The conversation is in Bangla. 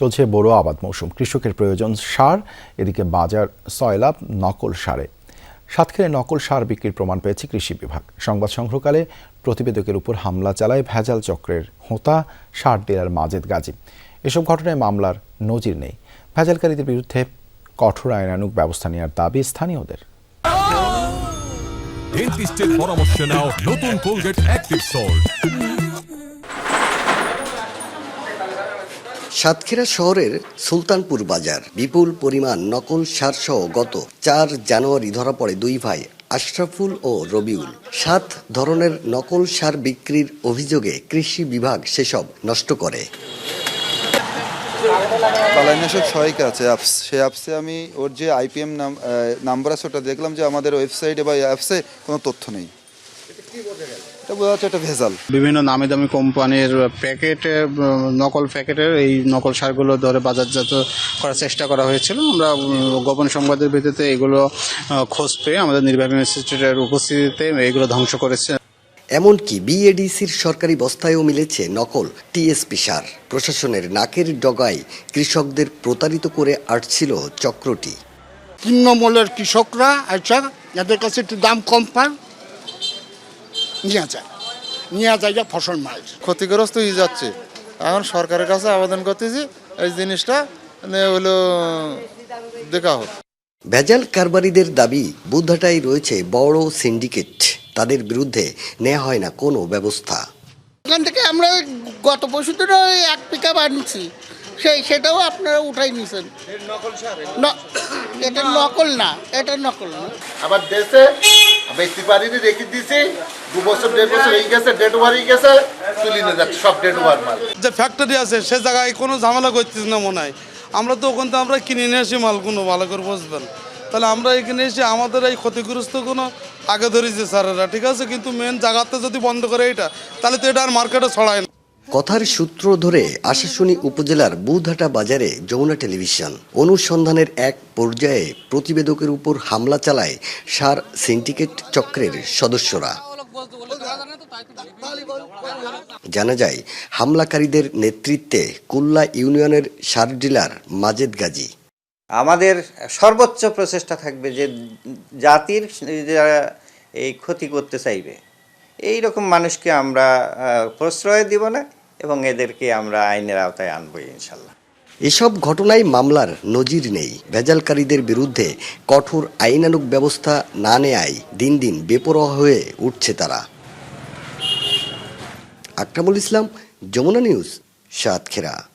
চলছে বড় আবাদ মৌসুম। কৃষকের প্রয়োজন সার, এদিকে বাজার সয়লাভ নকল সারে। সাতক্ষীরে নকল সার বিক্রির প্রমাণ পেয়েছে কৃষি বিভাগ। সংবাদ সংগ্রহকালে প্রতিবেদকের উপর হামলা চালায় ভেজাল চক্রের হোতা, সার ডিলার মাজেদ গাজী। এসব ঘটনায় মামলার নজির নেই। ভেজালকারীদের বিরুদ্ধে কঠোর আইনানুগ ব্যবস্থা নেওয়ার দাবি স্থানীয়দের। পরামর্শ নাও নতুন কোলগেট অ্যাক্টিভ সল্ট সাতক্ষীরা শহরের সুলতানপুর বাজার বিপুল পরিমাণ নকল সারসহ গত চার জানুয়ারি ধরা পড়ে দুই ভাই, আশরাফুল ও রবিউল। সাত ধরনের নকল সার বিক্রির অভিযোগে কৃষি বিভাগ সেসব নষ্ট করে। পালাইনাশক সহায়িকা আছে, অ্যাপস। সেই অ্যাপসে আমি ওর যে আইপিএম নাম নাম্বার আছে, ওটা দেখলাম যে আমাদের ওয়েবসাইটে বা অ্যাপসে কোনো তথ্য নেই। এটা বোঝা যাচ্ছে একটা ভেজাল। বিভিন্ন নামি দামি কোম্পানির প্যাকেটে নকল প্যাকেটের এই নকল সারগুলো ধরে বাজারজাত করার চেষ্টা করা হয়েছিল। আমরা গোপন সংবাদের ভিত্তিতে এগুলো খোঁজ পেয়ে আমাদের নির্বাচন ইনস্টিটিউটের উপস্থিতিতে এগুলো ধ্বংস করেছে। এমনকি বিএডিসির সরকারি বস্তায়ও মিলেছে নকল টিএসপি সার। প্রশাসনের নাকের ডগায় কৃষকদের প্রতারিত করে আসছিল চক্রটি। তৃণমূলের কৃষকরা আচ্ছা যাদের কাছে একটু দাম কম পান নিয়ে যায়। নিয়ে যায় যা ফসল মাল। ক্ষতিগ্রস্ত হয়ে যাচ্ছে। এখন সরকারের কাছে আবেদন করতেছি এই জিনিসটা মানে হলো দেখা হোক। ভেজাল কারবারিদের দাবি বুদ্ধাটাই রয়েছে বড় সিন্ডিকেট। তাদের বিরুদ্ধে নেওয়া হয় না কোনো ব্যবস্থা। এখান থেকে আমরা গত পরশু দিনও ওই এক পিক আপ আনছি। সেই সেটাও আপনারা উঠাই নিছেন ন- এটা নকল না এটা নকল না। আবার দেশে ব্যক্তি পারিনি রেখে দিছি দু বছর, দেড় বছর হয়ে গেছে ডেট ওভার হয়ে গেছে তুলি নিয়ে যাচ্ছে, সব ডেট ওভার মাল। যে ফ্যাক্টরি আছে, সে জায়গায় কোনো ঝামেলা করতেছে না মনে হয়। আমরা তো ওখান থেকে আমরা কিনে নিয়ে আসি মাল, কোনো ভালো করে বুঝবেন। তাহলে আমরা এখানে এসে আমাদের এই ক্ষতিগ্রস্ত কোনো আগে ধরেছে স্যারেরা, ঠিক আছে? কিন্তু মেন জায়গাতে যদি বন্ধ করে এটা, তাহলে তো এটা আর মার্কেটে ছড়ায় না। কথার সূত্র ধরে আশাশুনি উপজেলার বুধাটা বাজারে যমুনা টেলিভিশন। অনুসন্ধানের এক পর্যায়ে প্রতিবেদকের উপর হামলা চালায় সার সিন্ডিকেট চক্রের সদস্যরা। জানা যায়, হামলাকারীদের নেতৃত্বে কুল্লা ইউনিয়নের সার ডিলার মাজেদ গাজী। আমাদের সর্বোচ্চ প্রচেষ্টা থাকবে যে জাতির যারা এই ক্ষতি করতে চাইবে এই রকম মানুষকে আমরা প্রশ্রয় দিব না এবং এদেরকে আমরা আইনের আওতায় আনব ইনশাল্লাহ। এসব ঘটনায় মামলার নজির নেই। ভেজালকারীদের বিরুদ্ধে কঠোর আইনানুগ ব্যবস্থা না নেয়ায় দিন দিন বেপরোয়া হয়ে উঠছে তারা। আকরামুল ইসলাম, যমুনা নিউজ, সাতক্ষীরা।